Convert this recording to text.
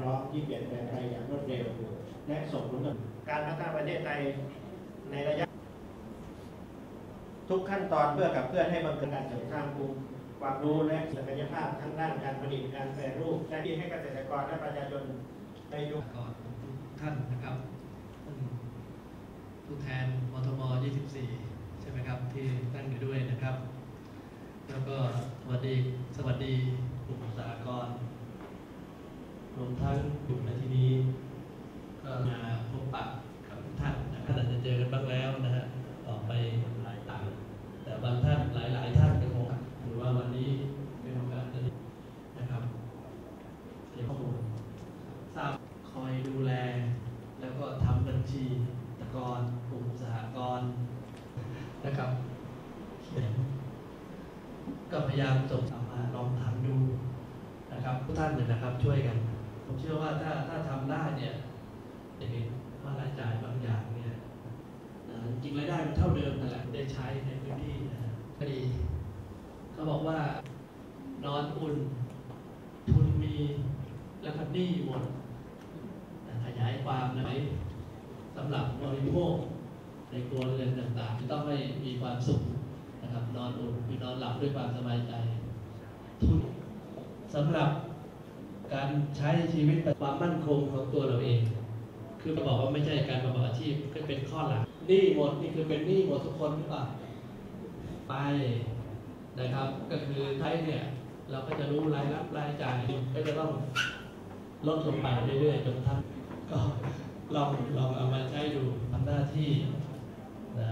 ร้องที่เปลี่ยนแปลงไปอย่างรวดเร็ว และส่งผลต่อการพัฒนาประเทศไทยในระยะ ทุกขั้นตอนเพื่อกับเพื่อให้บังเกิดการเสริมสร้างภูมิความรู้และศักยภาพทั้งด้านการผลิตการแปรรูปและที่ให้เกษตรกรและประชาชนในยุคก่อนทุกท่านนะครับท่านผู้แทนมทม24 ใช่ไหมครับ ที่นั่งอยู่ด้วยนะครับ แล้วก็สวัสดีสวัสดีกลุ่มสากรวมทั้งกลุ่มในที่นี้ ก็มาพบปะกับทุกท่านนะครับอาจจะเจอกันบ้างแล้วนะฮะออกไปหลายต่าง แต่บางท่านหลาย ๆ ท่านก็คงหรือว่าวันนี้เป็นโอกาสดีนะครับเดี๋ยวข้อมูล ทราบคอยดูแล แล้วก็ทำบัญชีตะกรกลุ่มสหกรณ์นะครับเขียนก็พยายามส่งมาลองทำดูนะครับทุกท่านเนี่ยนะครับช่วยกัน ผมเชื่อว่าถ้าถ้าทำได้เนี่ยจะเห็นว่ารายจ่ายบางอย่างเนี่ยเอ่อจริงรายได้มันเท่าเดิมนั่นแหละได้ใช้ในพื้นที่นะฮะพอดีเขาบอกว่านอนอุ่นทุนมีแล้วก็หนี้หมดแต่ขยายความนะไหมสำ หรับบริโภค ในครัวเรือนต่างๆที่ต้องให้มีความสุขนะครับนอนอุ่นคือนอนหลับด้วยความสบายใจทุนสำหรับการใช้ชีวิตความมั่นคงของตัวเราเอง คือจะบอกว่าไม่ใช่การประกอบอาชีพก็เป็นข้อหลักหนี้หมดนี่คือเป็นหนี้หมดทุกคนหรือเปล่าไปนะครับ ก็คือไทยเนี่ยเราก็จะรู้รายรับรายจ่ายก็จะต้องลดลงไปเรื่อยๆจนทั้งก็ ลองลองเอามาใช้ดูทำหน้าที่นะ